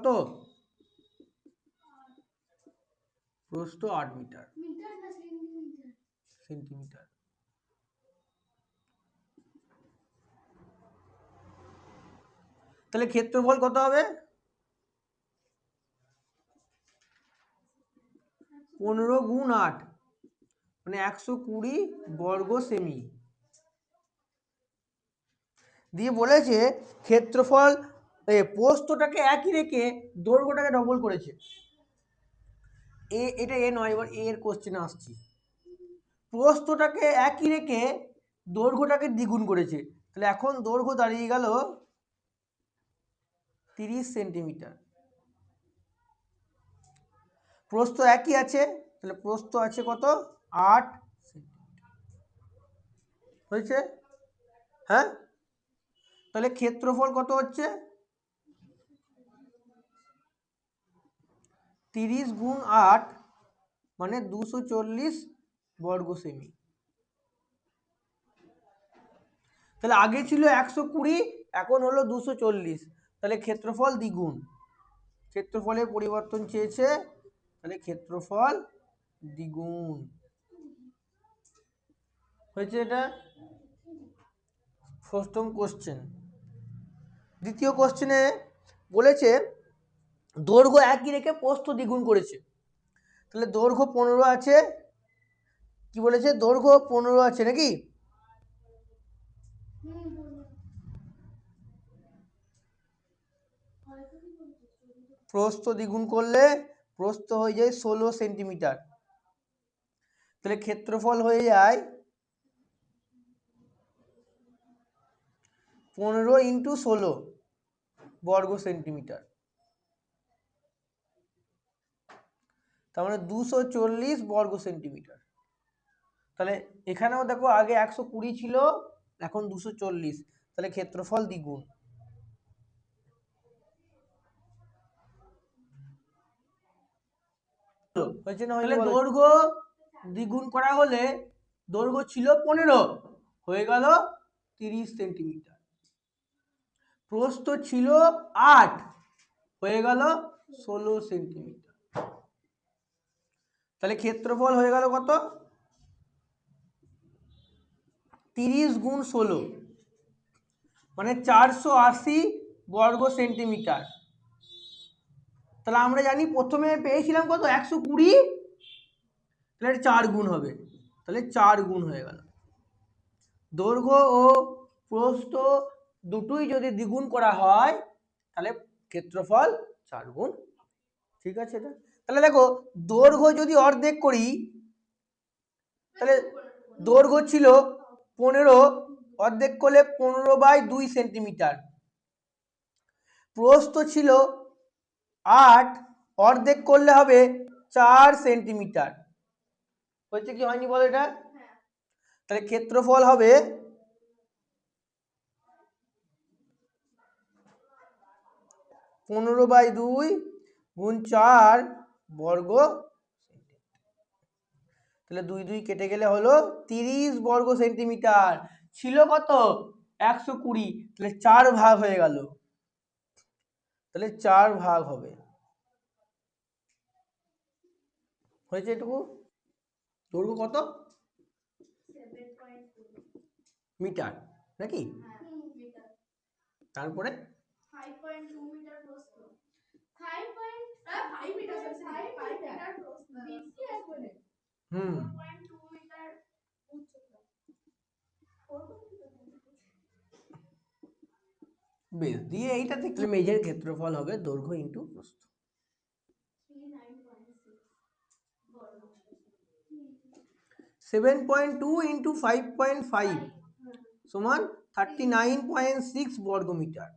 কত? প্রস্থ আট মিটার। সেন্টিমিটার। তাহলে ক্ষেত্রফল কত হবে? পনেরো গুণ আট মানে একশো কুড়ি বর্গ সেমি। দিয়ে বলেছে ক্ষেত্রফল এ পোস্তটাকে একই রেখে দৈর্ঘ্যটাকে ডবল করেছে। এ, এটা এ নয়, এবার এ এর কোশ্চেনে আসছি। প্রস্থটাকে একই রেখে দৈর্ঘ্যটাকে দ্বিগুণ করেছে। তাহলে এখন দৈর্ঘ্য দাঁড়িয়ে গেল তিরিশ সেন্টিমিটার। প্রস্থ একই আছে, তাহলে প্রস্থ আছে কত? আট হয়েছে? হ্যাঁ? তাহলে ক্ষেত্রফল কত হচ্ছে? তিরিশ গুণ আট মানে দুশো চল্লিশ বর্গ সেমি। তাহলে আগে ছিল একশো কুড়ি, এখন হলো দুশো চল্লিশ। তাহলে ক্ষেত্রফল দ্বিগুণ। ক্ষেত্রফলের পরিবর্তন চেয়েছে, তাহলে ক্ষেত্রফল দ্বিগুণ। হয়েছে এটা? প্রথম কোশ্চেন দ্বিতীয় কোশ্চেনে বলেছে দৈর্ঘ্য একই রেখে প্রস্থ দ্বিগুণ করেছে। তাহলে দৈর্ঘ্য পনেরো আছে। কি বলেছে? দৈর্ঘ্য পনেরো আছে নাকি? প্রস্থ দ্বিগুণ করলে প্রস্থ হয়ে যায় ষোলো সেন্টিমিটার। তাহলে ক্ষেত্রফল হয়ে যায় পনেরো ইন্টু ষোলো বর্গ সেন্টিমিটার। তার মানে দুশো চল্লিশ বর্গ সেন্টিমিটার। তাহলে এখানেও দেখো আগে একশো কুড়ি ছিল এখন দুশো চল্লিশ। তাহলে ক্ষেত্রফল দ্বিগুণ। হয়েছে না হলে দৈর্ঘ্য দ্বিগুণ করা হলে দৈর্ঘ্য ছিল পনেরো হয়ে গেল তিরিশ সেন্টিমিটার। প্রস্থ ছিল আট হয়ে গেল ষোলো সেন্টিমিটার। তাহলে ক্ষেত্রফল হয়ে গেল কত? তিরিশ গুণ ষোলো। মানে চারশো আশি বর্গ সেন্টিমিটার। তাহলে আমরা জানি প্রথমে পেয়েছিলাম কত? একশো কুড়ি? তাহলে চার গুণ হবে। তাহলে চার গুণ হয়ে গেল। দৈর্ঘ্য ও প্রস্থ দুটোই যদি দ্বিগুণ করা হয়, তাহলে ক্ষেত্রফল চার গুণ ঠিক আছে এটা? তাহলে দেখো, দৈর্ঘ্য যদি অর্ধেক করি, তাহলে দৈর্ঘ্য ছিল পনেরো, অর্ধেক করলে পনেরো বাই দুই সেন্টিমিটার। প্রস্থ ছিল আট, অর্ধেক করলে হবে চার সেন্টিমিটার। হচ্ছে কি হয়নি বল এটা? তাহলে ক্ষেত্রফল হবে পনেরো বাই দুই গুণ চার বর্গ তাহলে দুই দুই কেটে গেলে হলো তিরিশ বর্গ সেন্টিমিটার। ছিল কত? একশো কুড়ি। তাহলে চার ভাগ হয়ে গেল। তাহলে চার ভাগ হবে। হয়েছে এটুকু? দৈর্ঘ্য কত? মিটার নাকি? তারপরে? 5.2 মিটার প্রস্থ। হুম ফোর পয়েন্ট টু মিটার উচ্চতা ফোর বেশ দিয়ে এইটা থেকে মেজের ক্ষেত্রফল হবে দৈর্ঘ্য ইন্টু প্রস্থ। Seven point two into five point five সমান থার্টি নাইন পয়েন্ট সিক্স বর্গমিটার।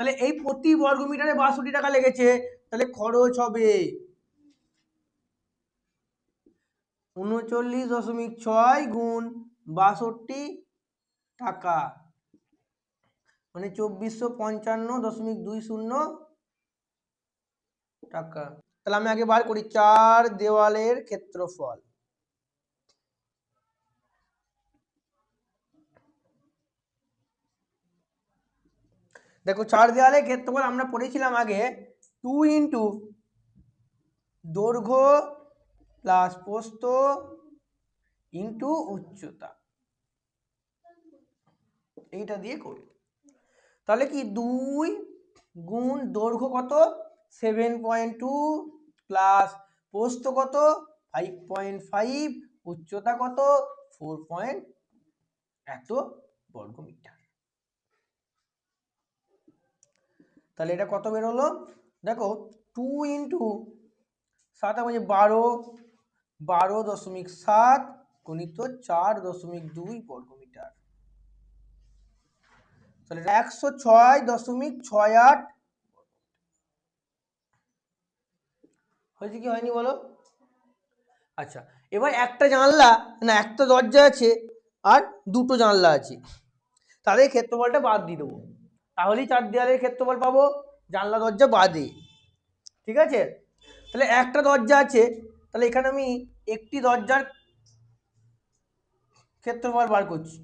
তাহলে এই প্রতি বর্গমিটারে বাষট্টি টাকা লেগেছে, তাহলে খরচ হবে উনচল্লিশ দশমিক ছয় গুণ বাষট্টি টাকা মানে চব্বিশশো পঞ্চান্ন দশমিক দুই শূন্য টাকা। তাহলে আমি আগে বার করি, চার দেওয়ালের ক্ষেত্রফল। দেখো চার দেওয়ালের ক্ষেত্রফল আমরা পড়েছিলাম আগে টু ইন্টু দৈর্ঘ্য প্লাস পোস্ত ইন্টু উচ্চতা। এইটা দিয়ে করব। তাহলে কি দুই গুণ দৈর্ঘ্য কত? সেভেন পয়েন্ট টু প্লাস পোস্ত কত? ফাইভ পয়েন্ট ফাইভ উচ্চতা কত? ফোর পয়েন্ট এত বর্গ মিটার তাহলে এটা কত বেরোলো? দেখো টু ইন্টু সাত মানে বারো বারো দশমিক সাত গণিত চার দশমিক দুই বর্গ মিটার। তাহলে একশো ছয় দশমিক ছয় আট হয়েছে কি হয়নি বলো? আচ্ছা এবার একটা জানলা, না একটা দরজা আছে আর দুটো জানলা আছে। তাদের ক্ষেত্রফলটা বাদ দিয়ে দেবো। তাহলেই চার দেওয়ালের ক্ষেত্রফল পাবো। জানলা, দরজা বাদে। ঠিক আছে? তাহলে একটা দরজা আছে, তাহলে এখানে আমি একটি দরজার ক্ষেত্রফল বার করছি।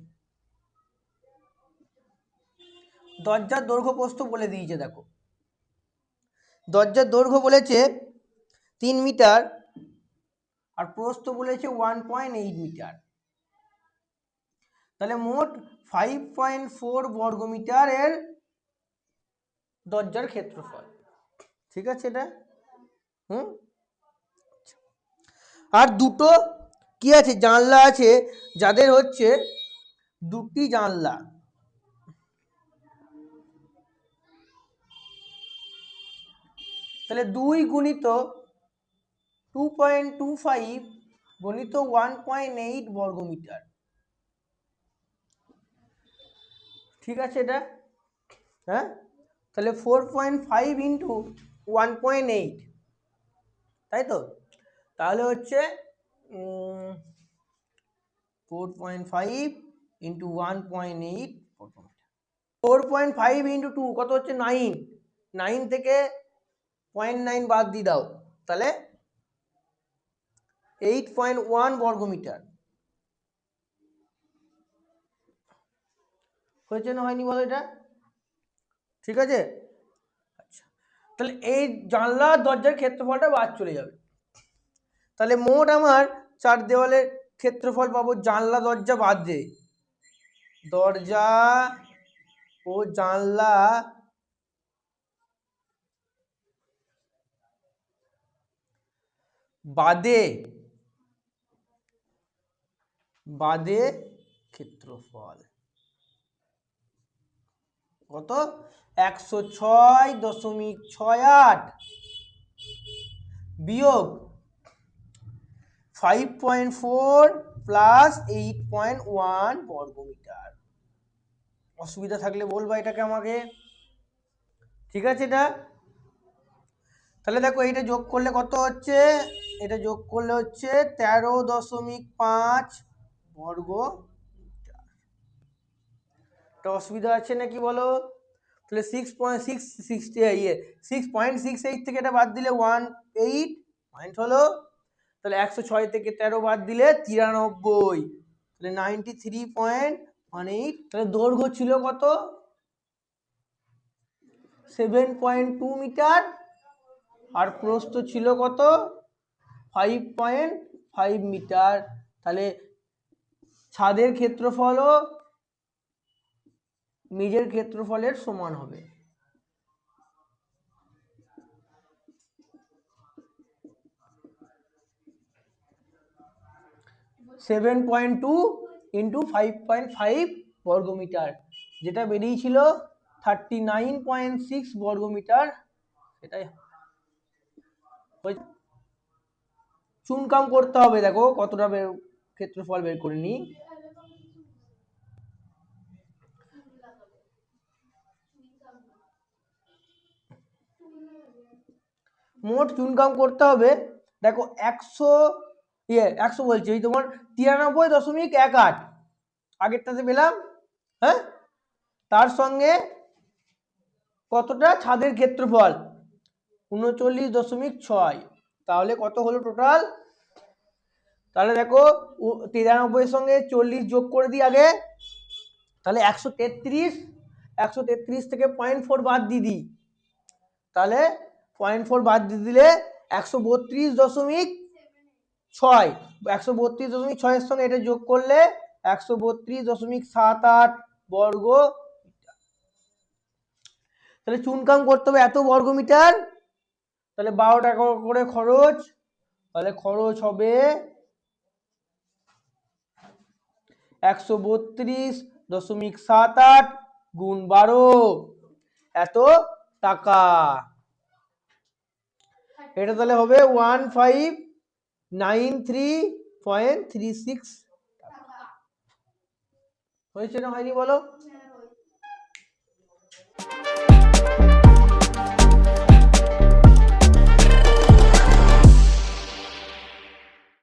দরজার দৈর্ঘ্য প্রস্থ বলে দিয়েছে, দেখো। দরজার দৈর্ঘ্য বলেছে তিন মিটার আর প্রস্থ বলেছে ওয়ান পয়েন্ট এইট মিটার। তাহলে মোট ফাইভ পয়েন্ট ফোর বর্গ মিটারের দরজার ক্ষেত্রফল। ঠিক আছে এটা? হুম? আর দুটো কি আছে? জানলা আছে, যাদের হচ্ছে দুটি জানলা। তাহলে দুই গুণিত টু পয়েন্ট টু ফাইভ গণিত ওয়ান পয়েন্ট এইট বর্গমিটার। ঠিক আছে এটা? হ্যাঁ? তাহলে four point five into one point eight তাই তো? তাহলে হচ্ছে four point five into one point eight four point five into two কত হচ্ছে? নাইন নাইন থেকে পয়েন্ট নাইন বাদ দিয়ে দাও। তাহলে এইট পয়েন্ট ওয়ান বর্গমিটার হয়েছে না হয়নি বলো এটা? ঠিক আছে? আচ্ছা তাহলে এই জানলা দরজার ক্ষেত্রফলটা বাদ চলে যাবে। তাহলে মোট আমার চার দেওয়ালের ক্ষেত্রফল পাবো জানলা, দরজা বাদ দিয়ে। দরজা ও জানলা বাদে বাদে ক্ষেত্রফল। কত? একশো ছয় দশমিক ছয় আট। বিয়োগ five point four plus eight point one বর্গমিটার। অসুবিধা থাকলে বলবা এটাকে আমাকে। ঠিক আছে এটা? তাহলে দেখো এটা যোগ করলে কত হচ্ছে? এটা যোগ করলে হচ্ছে তেরো দশমিক পাঁচ বর্গ অসুবিধা আছে নাকি বলো? তাহলে সিক্স পয়েন্ট সিক্স সিক্সটি ইয়ে সিক্স পয়েন্ট সিক্স এইট থেকে এটা বাদ দিলে ওয়ান এইট পয়েন্ট হলো, তাহলে একশো ছয় থেকে তেরো বাদ দিলে তিরানব্বই, তাহলে ninety three point one eight তাহলে দৈর্ঘ্য ছিল কত? সেভেন পয়েন্ট টু মিটার আর প্রস্থ ছিল কত? ফাইভ পয়েন্ট ফাইভ মিটার তাহলে ছাদের ক্ষেত্রফলও মেজের ক্ষেত্রফলের সমান হবে। Seven point two into five point five বর্গমিটার, যেটা বেরিয়েছিল থার্টি নাইন পয়েন্ট সিক্স বর্গমিটার, সেটাই চুনকাম করতে হবে, দেখো কতটা ক্ষেত্রফল বের করে নিই। মোট চুনকাম করতে হবে, দেখো একশো ইয়ে একশো বলছি, এই তোমার তিরানব্বই দশমিক এক আট, আগেরটাতে পেলাম হ্যাঁ? তার সঙ্গে কতটা? ছাদের ক্ষেত্রফল, উনচল্লিশ দশমিক ছয়, তাহলে কত হলো টোটাল তাহলে দেখো তিরানব্বইয়ের সঙ্গে চল্লিশ যোগ করে দিই আগে, তাহলে একশো তেত্রিশ একশো তেত্রিশ থেকে পয়েন্ট ফোর বাদ দিই, তাহলে পয়েন্ট ফোর বাদ দিয়ে দিলে একশো বত্রিশ দশমিক ছয়। একশো বত্রিশ দশমিক ছয়ের সঙ্গে এটা যোগ করলে একশো বত্রিশ দশমিক সাত আট বর্গ তাহলে চুনকাম করতে হবে এত বর্গ মিটার? তাহলে বারো টাকা করে খরচ, তাহলে খরচ হবে একশো বত্রিশ দশমিক সাত আট গুণ বারো। এত টাকা। এটা তাহলে হবে one five nine three point three six. হয়েছে না হয়নি বলো?